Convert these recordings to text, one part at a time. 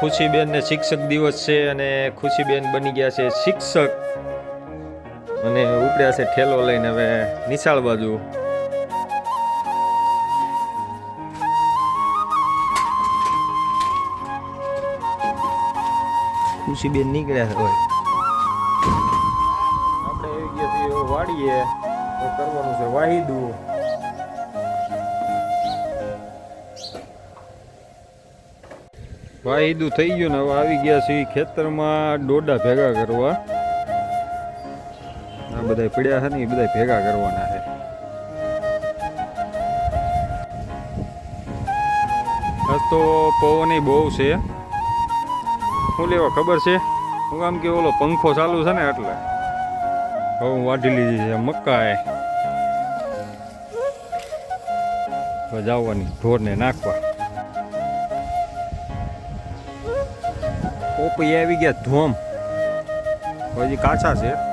ખુશીબેન ને શિક્ષક દિવસ છે અને ખુશીબેન બની ગયા છે શિક્ષક. અને ઉપડ્યા છે ઠેલો લઈને હવે નિશાળ બાજુ. ખુશીબેન નીકળ્યા હોય આપણે આવી ગયા છીએ, વાડીએ. કરવાનું છે વાહિદું. વાહિદું થઈ ગયું ને હવે આવી ગયા છે ખેતરમાં ડોડા ભેગા કરવા. આ બધા પડ્યા છે ને એ બધા ભેગા કરવાના છે. આજ તો પવન બહુ છે. શું લેવા ખબર છે? હું આમ કે ઓલો પંખો ચાલુ છે ને એટલે. હવે હું વાઢી લીધી છે મક્કા એ હવે જાવવાની ઢોરને નાખવા. પોપઈ આવી ગયા ધોમ. હજી કાચા છે.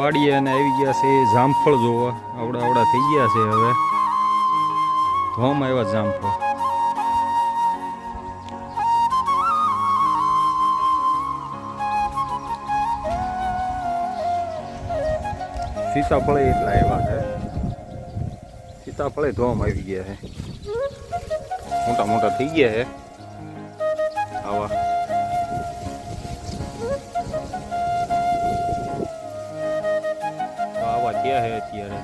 વાડીએ અને આવી ગયા છે જામફળ જોવા. આવડા આવડા થઈ ગયા છે હવે. ધોમ આવ્યા જામફળ. સીતાફળે એટલા આવ્યા છે. સીતાફળે ધોમ આવી ગયા છે. મોટા મોટા થઈ ગયા છે. આવા. આવા થયા છે અત્યારે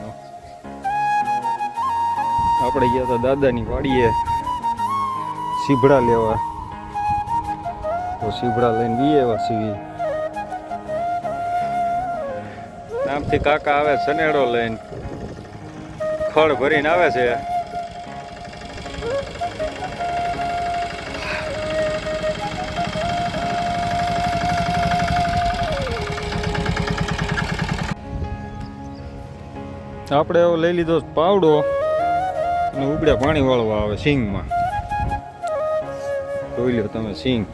આપણે ગયા હતા દાદાની વાડીએ સીભડા લેવા. તો સીભડા લઈને બી એવા સીવી નામથી કાકા આવે સનેડો લઈને. ખડ ભરીને આવે છે. આપણે એવો લઈ લીધો પાવડો અને ઉબડ્યા પાણી વાળવા આવે સિંગમાં. જોઈ લો તમે સિંગ.